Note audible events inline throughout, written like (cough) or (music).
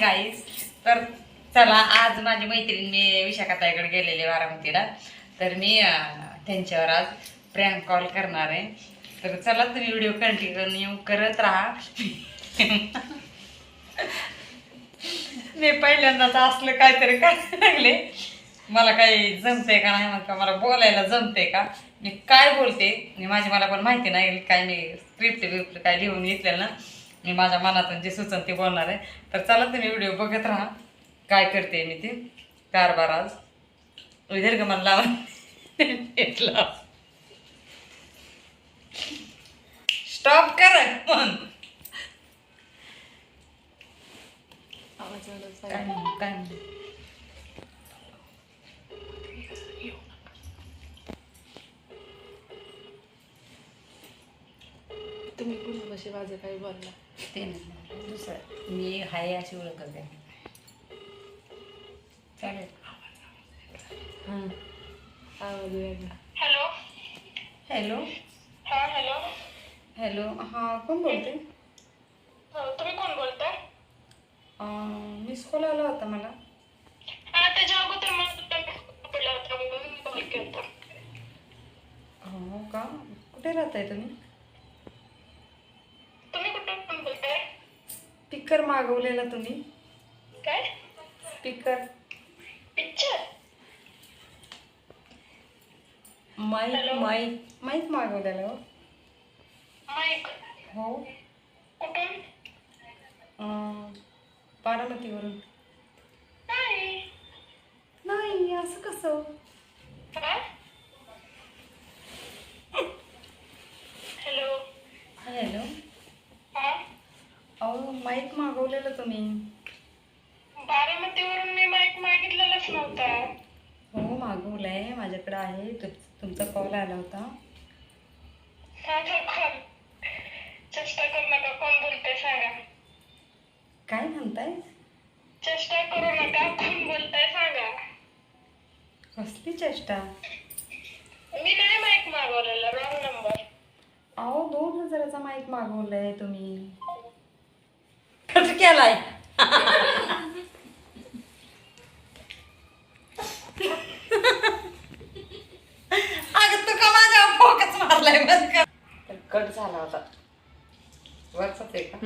गाईस तर चला आज माझी मैत्रीण मी विशाखाताईकडे गेलेले बारामतीला. तर मी त्यांच्यावर आज प्रँक कॉल करणार आहे. तर चला तुम्ही व्हिडिओ कंटिन्यू करत राहा. मी पहिल्यांदाच असलं काहीतरी करायला लागले. मला काही जमते का नाही मग मला बोलायला जमते का? मी काय बोलते? मी माझी मला पण माहिती नाही काय मी स्क्रिप्ट बिप्ट काय लिहून घेतलेलं ना. मी माझ्या मनातून जे सुचन ते बोलणार आहे. तर चला तुम्ही व्हिडिओ बघत राहा. काय करते मी ते. कारभार आज. मला लावा. स्टॉप कर पण काय तुम्ही कुणापाशी माझं काही बोलला ते नाही. दुसरं. मी हाय अशी ओळख करते. चालेल. हां. आवाज वेगळा हॅलो. हॅलो. हा हॅलो. हॅलो. हां कोण बोलते हो, तुम्ही कोण बोलताय? मिस कॉल आला होता मला. हा त्याच्या अगोदर मला पडला होता म्हणून मी कॉल केला हो का? कुठे राहताय तुम्ही कुठून कोण बोलताय स्पीकर मागवलेला तुम्ही. काय? Speaker picture mike? Mike mike मागवलेला हो. माईक हो. कुठून? बारामतीवरून. नाही. असं कसं? हा हॅलो हॅलो हा माईक मागवलेलं तुम्ही बारामतीवरून मी माईक मागितलेलाच नव्हता. हो मागवलंय. माझ्याकडे आहे. तुमचा कॉल आला होता. माझा कॉल चेष्टा करू नका. कोण बोलतंय सांगा. काय म्हणताय? चेष्टा करू नका. कोण बोलताय सांगा. कसली चेष्टा? मी नाही माईक मागवलेला. रॉंग नंबर अहो दोन हजाराचा माईक मागवलाय तुम्ही. केलाय. अगं तू का माझ्या फोकस मारलाय? बस कर. कट झाला होता. वरचाच आहे का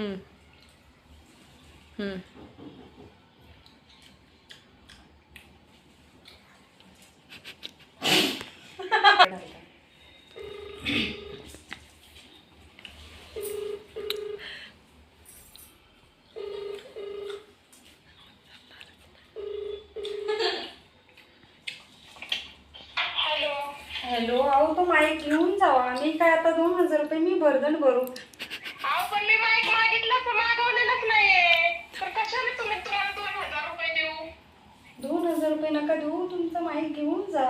हॅलो अहो तो माईक घेऊन जावा. मी काय आता दोन हजार रुपये मी भरदन भरू? अहो पण मी माईक मागितलं तर मागवलेलंच नाहीये. तर कशाने तुम्ही तुम्हाला दोन हजार रुपये देऊ? दोन हजार रुपये नका देऊ तुमचं माईक घेऊन जा.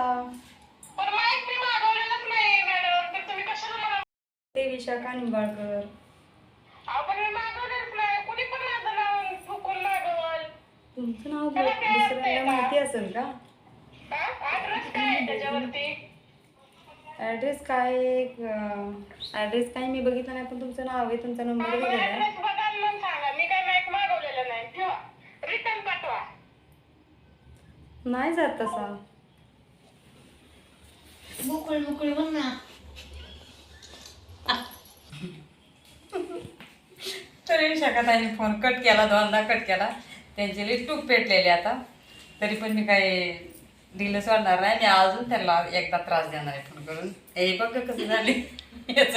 पण माईक मी मागवलेलंच नाहीये मॅडम तर तुम्ही कशाला मला ते विशाखा निंबाळकर. अहो पण मी मागवलेलंच नाही कुणी पण माझं नाव फुकून मागवल. तुमचं नाव दुसऱ्याला? माहिती असेल? का? ऍड्रेस काय आहे त्याच्यावरती? ॲड्रेस काय ॲड्रेस काय मी बघितलं नाही पण तुमचं नाव आहे तुमचा नंबर दिलेला आहे ऍड्रेस बघा आणि मग सांगा. मी काय माईक मागवलेलं नाही. ठेवा. रिटर्न पाठवा. नाही जात तसा. मोकळी मोकळी म्हण ना. तरी विशाखाताईने फोन कट केला दोनदा कट केला. त्यांचे लई टूक पेटलेले आता. तरी पण मी काही दिलं सोडणार नाही. मी अजून त्याला एकदा त्रास देणार आहे फोन करून. हे बघ कसं झाले. याच.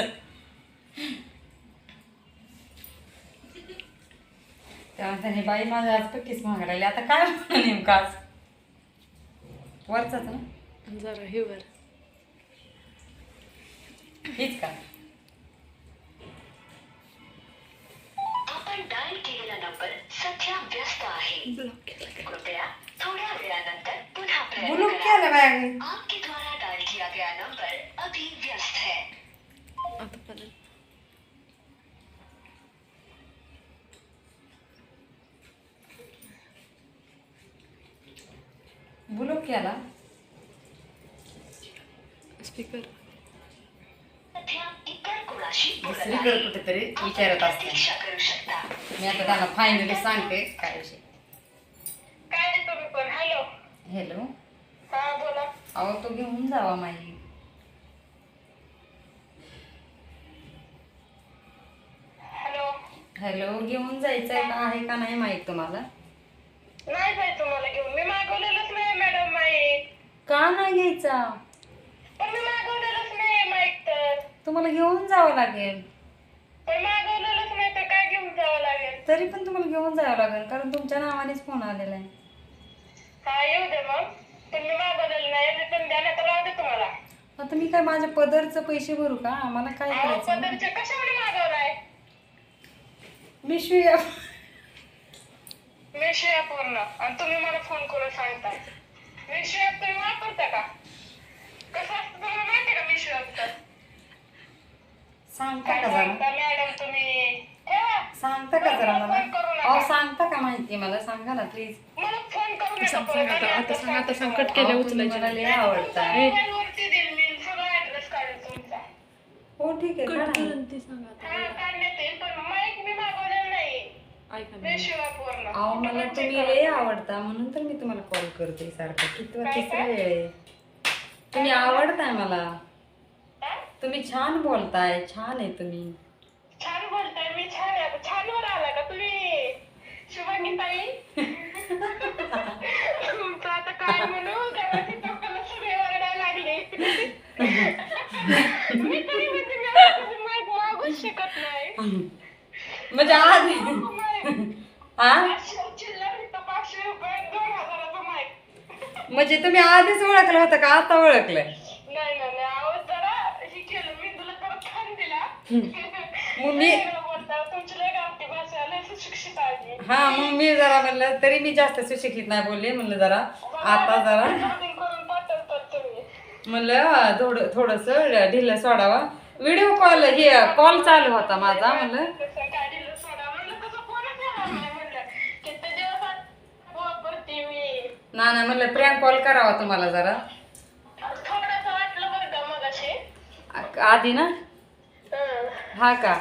तेव्हा त्याने बाई माझ्या आज पक्कीच मागायला आता काय नेमकं आज? वरचाच ना. जरा हिवर हीच का? आपण डायल केलेला नंबर सध्या व्यस्त आहे. बुलूक करा केलं बाय आपके द्वारा डायल किया गया नंबर अभी व्यस्त है। बुलूक केला स्पीकर। आहे कुठेतरी विचारत असते प्रतीक्षा करू शकता। मी आता त्यांना फायनली सांगते काय विषय. हॅलो अहो तो घेऊन जावा माई. हॅलो. घेऊन जायचंय का? आहे का नाही माहीत तुम्हाला? नाही जायचं मला घेऊन. मी मागवलेलंच नाही मॅडम माईक का नाही घ्यायचा? पण मी मागवलेलंच नाही माईक तर. तुम्हाला घेऊन जावं लागेल. पण मागवलेलंच नाही तर काय घेऊन जावं लागेल? तरी पण तुम्हाला घेऊन जावं लागेल कारण तुमच्या नावानेच फोन आलेला आहे. हा येऊ दे मग. नाही राहू दे तुम्हाला. आता मी काय माझ्या पदरचं पैसे भरू का? मला काय अहो करायचं? पदरचे कशामुळे मागवलाय मी शिव मेशो ॲप वरनं आणि तुम्ही मला फोन करून मेशो ॲप तुम्ही वापरता का? कसं असतं तुम्हाला माहिती का मेशो सांगता काय का जरा? सांगता मॅडम तुम्ही? ठेवा. सांगता का जरा मला. अहो सांगता का माहिती मला? सांगा ना प्लीज सांग परत. सांग आता आणि आता सांग आता सांग सांगते कट केलं उचलायची मला नाही. लय आवडताय. मोबाईलवरती देईल मी सगळा ऍड्रेस काढेल तुमचा. हो ठीक आहे कट. करून ती सांग आता. मला तुम्ही लय आवडता म्हणून तर मी तुम्हाला कॉल करते सारखं. किती तिसरा वेळ आहे. तुम्ही आवडताय मला. हा? तुम्ही छान बोलताय छान आहे तुम्ही. छान बोलताय मी छान आहे. आता छान वर आला का तुम्ही? शुभांगी ताई (laughs) तुमचं आता काय म्हणू देवाची लोकांना सगळे ओरडायला लागले मी तरी म्हणते मी आता तुझी माईक मागूच शकत नाही म्हणजे आधी हा पाचशे चिल्लर इथं पाचशे रुपये दोन हजाराचं माईक म्हणजे तुम्ही आधीच ओळखलं होतं का? आता ओळखलंय. नाही नाही नाही. आवाज जरा हे केलं. मी तुला जरा खान दिला. मग मी (laughs) वेगळं बोलता. तुमची लय गावठी भाषा लय सुशिक्षित आहे हा मग मी जरा म्हणलं तरी मी जास्त सुशिक्षित नाही बोलले म्हणलं जरा. आता जरा Recording करून पाठवतात तुम्ही. म्हणलं थोडं थोडस ढिलं सोडावा. व्हिडिओ कॉल हे कॉल चालू होता माझा म्हणलं कसं काढील सोडा म्हणलं तसं फोनच येणार नाही म्हणलं किती दिवसात वापरते मी ना म्हणलं प्रँक कॉल करावा तुम्हाला जरा. थोडंसं वाटलं बरं का मग असे आ- आधी ना? हा का?